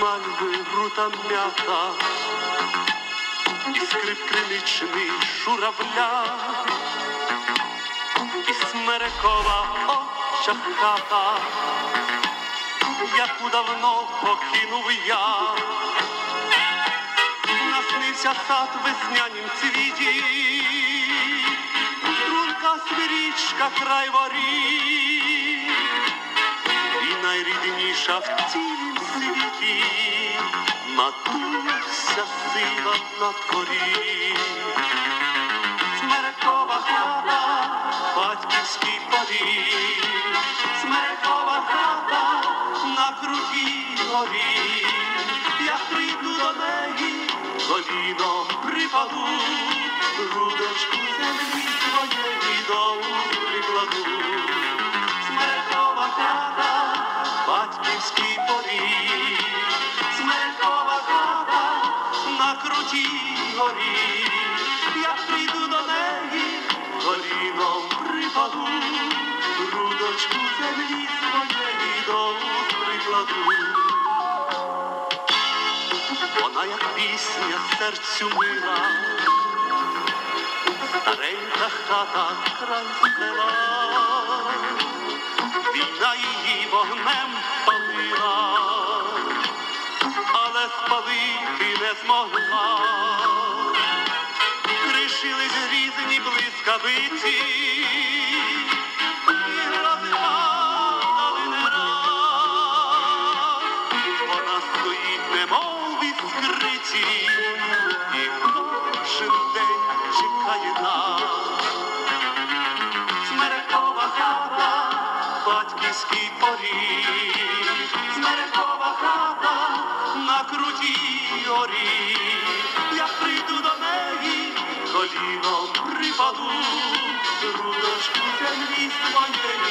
мальви, рута м'ята, і скрип криничний журавля, і смерекова оча хата, яку давно покинув я. Наснився сад веснянім цвіті, струнка свирічка край воріт найрідніша в цілім світі матуся сива на дворі. Смерекова хата, батьківський поріг, Смерекова хата на крутій горі, я прийду до неї, коліном припаду, грудочку землі своєї долу прикладу. Крутій горі, я прийду до неї, коліном припаду, грудочку землі своєї долу прикладу. Вона, як пісня серцю мила, старенька хата край села, війна її вогнем спалити не змогла. Кришились різні блискавиці, батьківський поріг, Смерекова хата крутій горі. Я прийду до неї, коліном припаду, грудочку землі своєї долу прикладу.